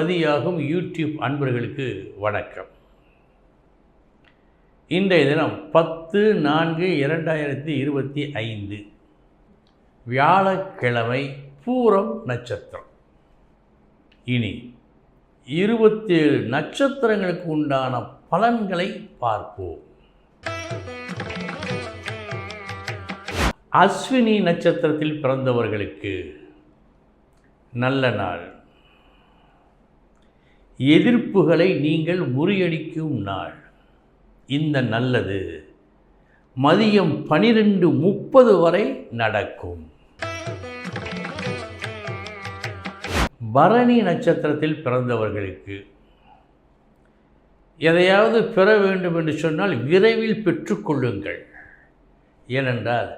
மதியாகும் YouTube அன்பர்களுக்கு வணக்கம். இன்றைய தினம் பத்து நான்கு இரண்டாயிரத்தி இருபத்தி ஐந்து. வியாழக்கிழமை பூரம் நட்சத்திரம். இனி இருபத்தேழு நட்சத்திரங்களுக்கு உண்டான பலன்களை பார்ப்போம். அஸ்வினி நட்சத்திரத்தில் பிறந்தவர்களுக்கு நல்ல நாள். எதிர்ப்புகளை நீங்கள் முறியடிக்கும் நாள். இந்த நல்லது மதியம் பனிரெண்டு முப்பது வரை நடக்கும். பரணி நட்சத்திரத்தில் பிறந்தவர்களுக்கு எதையாவது பெற வேண்டும் என்று சொன்னால் விரைவில் பெற்றுக்கொள்ளுங்கள் ஏனென்றால்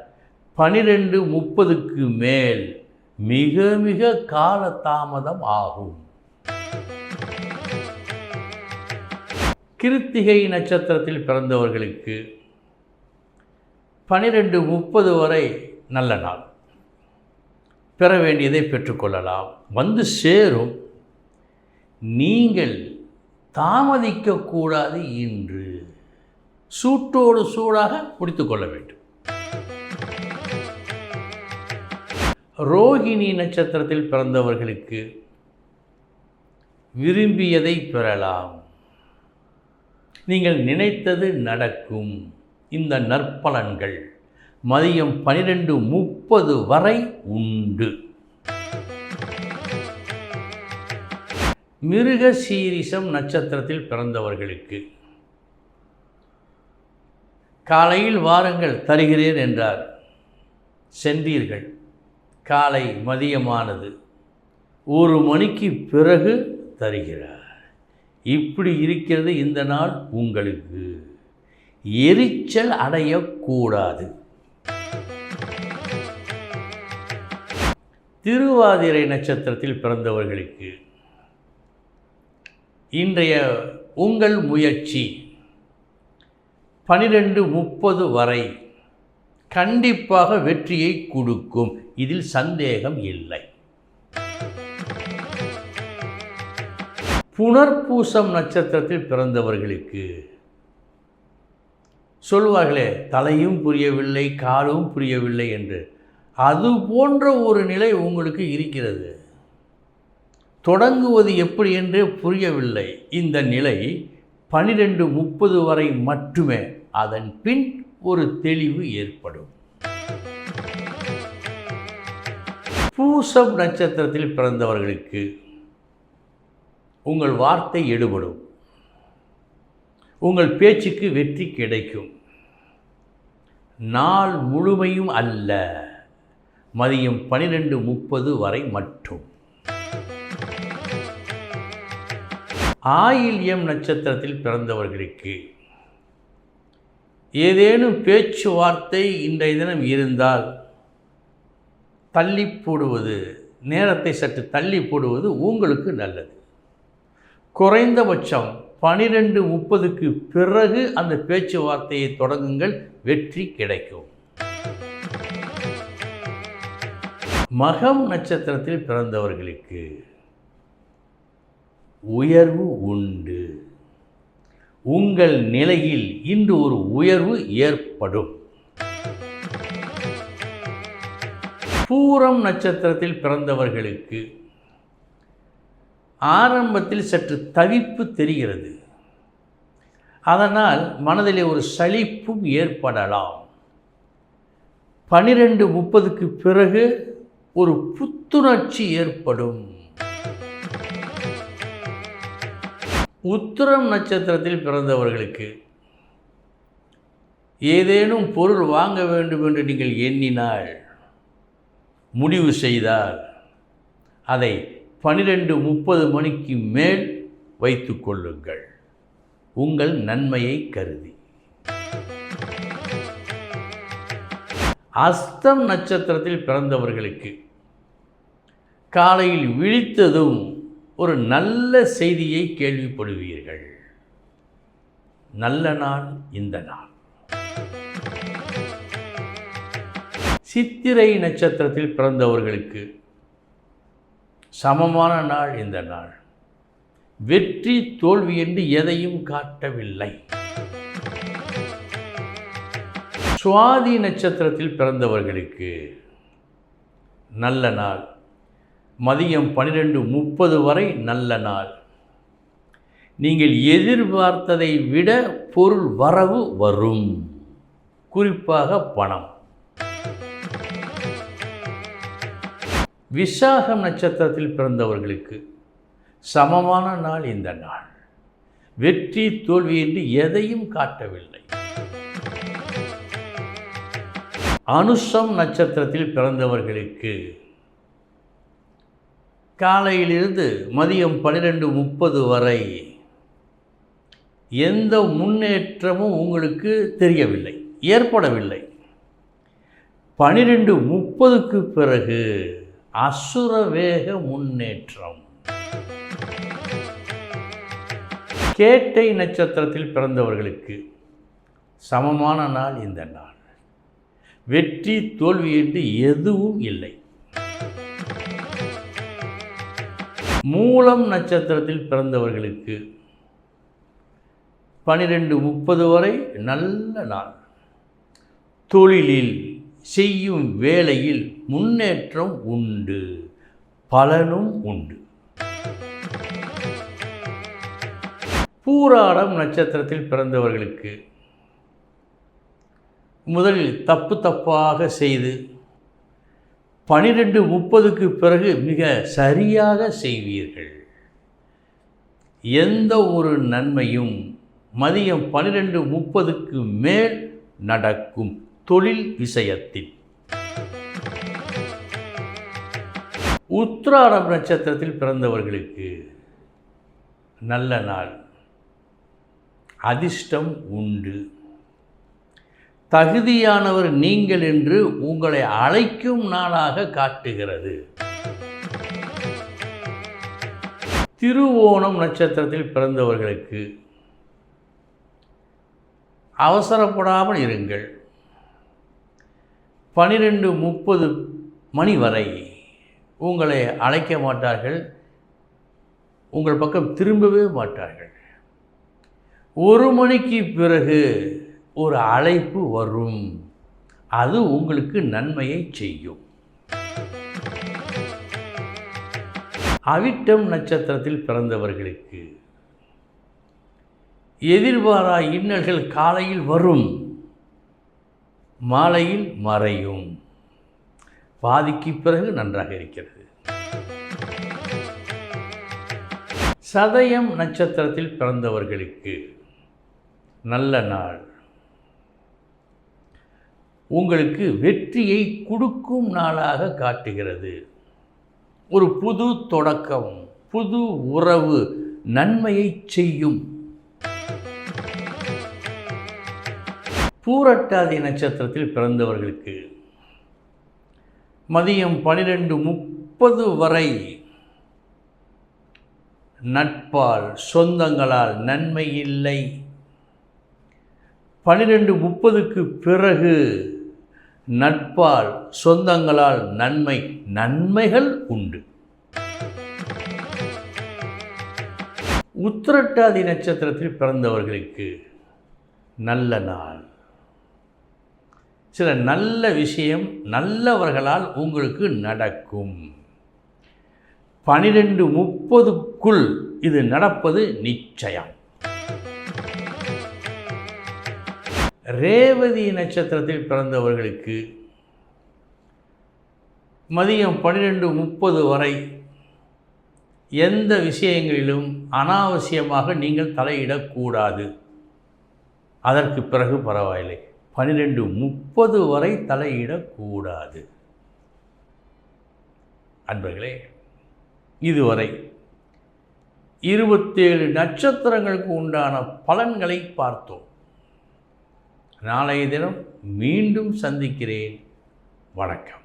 பனிரெண்டு முப்பதுக்கு மேல் மிக மிக காலதாமதம் ஆகும். கிருத்திகை நட்சத்திரத்தில் பிறந்தவர்களுக்கு பனிரெண்டு முப்பது வரை நல்ல நாள். பெற வேண்டியதை பெற்றுக்கொள்ளலாம். வந்து சேரும். நீங்கள் தாமதிக்கக்கூடாது இன்று. சூட்டோடு சூடாக முடித்து கொள்ள வேண்டும். ரோகிணி நட்சத்திரத்தில் பிறந்தவர்களுக்கு விரும்பியதை பெறலாம். நீங்கள் நினைத்தது நடக்கும். இந்த நற்பலன்கள் மதியம் பனிரெண்டு முப்பது வரை உண்டு. மிருக சீரிசம் நட்சத்திரத்தில் பிறந்தவர்களுக்கு. காலையில் வாருங்கள் தருகிறேன் என்றார். சென்றீர்கள். காலை மதியமானது. ஒரு மணிக்கு பிறகு தருகிறார். இப்படி இருக்கிறது இந்த நாள் உங்களுக்கு. எரிச்சல் அடையக்கூடாது. திருவாதிரை நட்சத்திரத்தில் பிறந்தவர்களுக்கு இன்றைய உங்கள் முயற்சி பனிரெண்டு முப்பது வரை கண்டிப்பாக வெற்றியை கொடுக்கும். இதில் சந்தேகம் இல்லை. புனர்பூசம் நட்சத்திரத்தில் பிறந்தவர்களுக்கு சொல்வார்களே தலையும் புரியவில்லை காலும் புரியவில்லை என்று. அது போன்ற ஒரு நிலை உங்களுக்கு இருக்கிறது. தொடங்குவது எப்படி என்று புரியவில்லை. இந்த நிலை பனிரெண்டு முப்பது வரை மட்டுமே. அதன் பின் ஒரு தெளிவு ஏற்படும். பூசம் நட்சத்திரத்தில் பிறந்தவர்களுக்கு உங்கள் வார்த்தை எடுபடும். உங்கள் பேச்சுக்கு வெற்றி கிடைக்கும். நாள் முழுமையும் அல்ல. மதியம் பனிரெண்டு முப்பது வரை மட்டும். ஆயில் எம் நட்சத்திரத்தில் பிறந்தவர்களுக்கு ஏதேனும் பேச்சுவார்த்தை இன்றைய தினம் இருந்தால் தள்ளி போடுவது நேரத்தை சற்று தள்ளி போடுவது உங்களுக்கு நல்லது. குறைந்தபட்சம் பனிரெண்டு முப்பதுக்கு பிறகு அந்த பேச்சுவார்த்தையை தொடங்குங்கள். வெற்றி கிடைக்கும். மகம் நட்சத்திரத்தில் பிறந்தவர்களுக்கு உயர்வு உண்டு. உங்கள் நிலையில் இன்று ஒரு உயர்வு ஏற்படும். பூரம் நட்சத்திரத்தில் பிறந்தவர்களுக்கு ஆரம்பத்தில் சற்று தவிப்பு தெரிகிறது. அதனால் மனதிலே ஒரு சலிப்பும் ஏற்படலாம். பனிரெண்டு முப்பதுக்கு பிறகு ஒரு புத்துணர்ச்சி ஏற்படும். உத்திரம் நட்சத்திரத்தில் பிறந்தவர்களுக்கு ஏதேனும் பொருள் வாங்க வேண்டும் என்று நீங்கள் எண்ணினால் முடிவு செய்தால் அதை பனிரெண்டு முப்பது மணிக்கு மேல் வைத்து கொள்ளுங்கள். உங்கள் நன்மையை கருதி. அஸ்தம் நட்சத்திரத்தில் பிறந்தவர்களுக்கு காலையில் விழித்ததும் ஒரு நல்ல செய்தியை கேள்விப்படுவீர்கள். நல்ல நாள் இந்த நாள். சித்திரை நட்சத்திரத்தில் பிறந்தவர்களுக்கு சமமான நாள் இந்த நாள். வெற்றி தோல்வி என்று எதையும் காட்டவில்லை. சுவாதி நட்சத்திரத்தில் பிறந்தவர்களுக்கு நல்ல நாள். மதியம் பன்னிரெண்டு முப்பது வரை நல்ல நாள். நீங்கள் எதிர்பார்த்ததை விட பொருள் வரவு வரும். குறிப்பாக பணம். விசாகம் நட்சத்திரத்தில் பிறந்தவர்களுக்கு சமமான நாள் இந்த நாள். வெற்றி தோல்வி என்று எதையும் காட்டவில்லை. அனுஷம் நட்சத்திரத்தில் பிறந்தவர்களுக்கு காலையிலிருந்து மதியம் பன்னிரெண்டு முப்பது வரை எந்த முன்னேற்றமும் உங்களுக்கு தெரியவில்லை ஏற்படவில்லை. பனிரெண்டு முப்பதுக்கு பிறகு அசுரவேக முன்னேற்றம். கேட்டை நட்சத்திரத்தில் பிறந்தவர்களுக்கு சமமான நாள் இந்த நாள். வெற்றி தோல்வி என்று எதுவும் இல்லை. மூலம் நட்சத்திரத்தில் பிறந்தவர்களுக்கு பனிரெண்டு முப்பது வரை நல்ல நாள். தொழிலில் செய்யும் வேலையில் முன்னேற்றம் உண்டு பலனும் உண்டு. பூராடம் நட்சத்திரத்தில் பிறந்தவர்களுக்கு முதலில் தப்பு தப்பாக செய்து பனிரெண்டு முப்பதுக்கு பிறகு மிக சரியாக செய்வீர்கள். எந்த ஒரு நன்மையும் மதியம் பன்னிரெண்டு முப்பதுக்கு மேல் நடக்கும். தொழில் விஷயத்தில். உத்திராடம் நட்சத்திரத்தில் பிறந்தவர்களுக்கு நல்ல நாள். அதிர்ஷ்டம் உண்டு. தகுதியானவர் நீங்கள் என்று உங்களை அழைக்கும் நாளாக காட்டுகிறது. திருவோணம் நட்சத்திரத்தில் பிறந்தவர்களுக்கு அவசரப்படாமல் இருங்கள். பனிரெண்டு முப்பது மணி வரை உங்களை அழைக்க மாட்டார்கள். உங்கள் பக்கம் திரும்பவே மாட்டார்கள். ஒரு மணிக்கு பிறகு ஒரு அழைப்பு வரும். அது உங்களுக்கு நன்மையை செய்யும். அவிட்டம் நட்சத்திரத்தில் பிறந்தவர்களுக்கு எதிர்பாரா இன்னல்கள் காலையில் வரும். மாலையில் மறையும். பாதிக்கு பிறகு நன்றாக இருக்கிறது. சதயம் நட்சத்திரத்தில் பிறந்தவர்களுக்கு நல்ல நாள். உங்களுக்கு வெற்றியை கொடுக்கும் நாளாக காட்டுகிறது. ஒரு புது தொடக்கம் புது உறவு நன்மையை செய்யும் பூரட்டாதி நட்சத்திரத்தில் பிறந்தவர்களுக்கு மதியம் பனிரெண்டு முப்பது வரை நட்பால் சொந்தங்களால் நன்மை இல்லை. பனிரெண்டு முப்பதுக்கு பிறகு நட்பால் சொந்தங்களால் நன்மை நன்மைகள் உண்டு. உத்திரட்டாதி நட்சத்திரத்தில் பிறந்தவர்களுக்கு நல்ல நாள். சில நல்ல விஷயம் நல்லவர்களால் உங்களுக்கு நடக்கும். பனிரெண்டு முப்பதுக்குள் இது நடப்பது நிச்சயம். ரேவதி நட்சத்திரத்தில் பிறந்தவர்களுக்கு மதியம் பன்னிரெண்டு முப்பது வரை எந்த விஷயங்களிலும் அனாவசியமாக நீங்கள் தலையிடக்கூடாது. அதற்கு பிறகு பரவாயில்லை. பன்னிரெண்டு முப்பது வரை தலையிடக்கூடாது. அன்பர்களே இதுவரை இருபத்தேழு நட்சத்திரங்களுக்கு உண்டான பலன்களை பார்த்தோம். நாளைய தினம் மீண்டும் சந்திக்கிறேன். வணக்கம்.